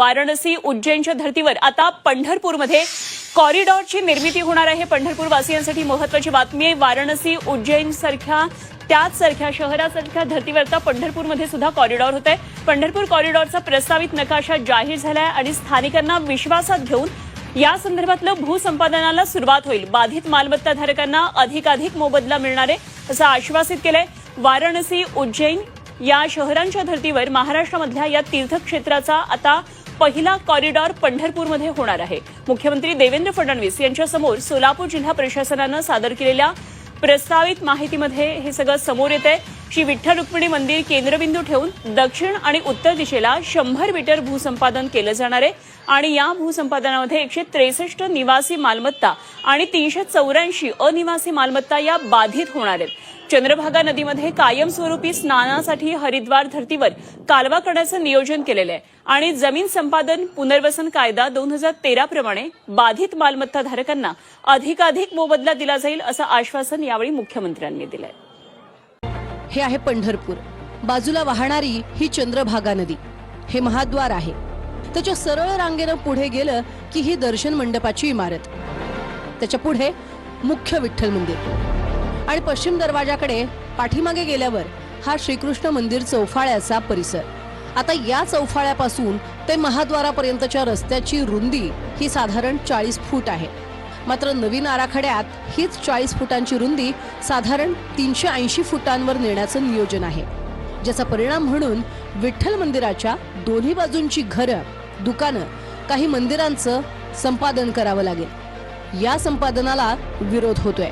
वाराणसी उज्जैनच्या धर्तीवर आता पंढरपूरमध्ये कॉरिडॉरची निर्मिती होणार आहे. पंढरपूर वासियांसाठी महत्वाची बातमी आहे. वाराणसी उज्जैन सारख्या त्याच सारख्या शहरासारख्या धर्तीवर आता पंढरपूरमध्ये सुद्धा कॉरिडॉर होत आहे पंढरपूर कॉरिडॉरचा प्रस्तावित नकाशा जाहीर झालाय आणि स्थानिकांना विश्वासात घेऊन या संदर्भातलं भूसंपादनाला सुरुवात होईल. बाधित मालमत्ता धारकांना अधिकाधिक मोबदला मिळणार आहे असं आश्वासित केलंय वाराणसी उज्जैन या शहरांच्या धर्तीवर महाराष्ट्रामधल्या या तीर्थक्षेत्राचा आता पहिला कॉरिडॉर पंढरपूरमध्ये होणार आहे. मुख्यमंत्री देवेंद्र फडणवीस यांच्यासमोर सोलापूर जिल्हा प्रशासनानं सादर केलेल्या प्रस्तावित माहितीमध्ये हे सगळं समोर येत आहे श्री विठ्ठल रुक्मिणी मंदिर केंद्रबिंदू ठेवून दक्षिण आणि उत्तर दिशेला शंभर मीटर भूसंपादन केलं जाणार आहे. आणि या भूसंपादनामध्ये एकशे त्रेसष्ट निवासी मालमत्ता आणि तीनशे चौऱ्याऐंशी अनिवासी मालमत्ता या बाधित होणार आहेत. चंद्रभागा नदीमध्ये कायमस्वरूपी स्नानासाठी हरिद्वार धर्तीवर कालवा करण्याचं नियोजन केलेलं आहे. आणि जमीन संपादन पुनर्वसन कायदा दोन हजार तेरा प्रमाणे बाधित मालमत्ता धारकांना अधिकाधिक मोबदला दिला जाईल असं आश्वासन यावेळी मुख्यमंत्र्यांनी दिलंय. हे आहे पंढरपूर. बाजूला वाहणारी ही चंद्रभागा नदी. हे महाद्वार आहे. त्याच्या सरळ रांगेनं पुढे गेलं की ही दर्शन मंडपाची इमारत. त्याच्या पुढे मुख्य विठ्ठल मंदिर आणि पश्चिम दरवाजाकडे पाठीमागे गेल्यावर हा श्रीकृष्ण मंदिर चौफाळ्याचा परिसर. आता या चौफाळ्यापासून ते महाद्वारापर्यंतच्या रस्त्याची रुंदी ही साधारण चाळीस फूट आहे. मात्र नवीन आराखड्यात हीच चाळीस फुटांची रुंदी साधारण तीनशे ऐंशी फुटांवर नेण्याचं नियोजन आहे. ज्याचा परिणाम म्हणून विठ्ठल मंदिराच्या दोन्ही बाजूंची घरं दुकानं काही मंदिरांचं संपादन करावं लागेल. या संपादनाला विरोध होतोय.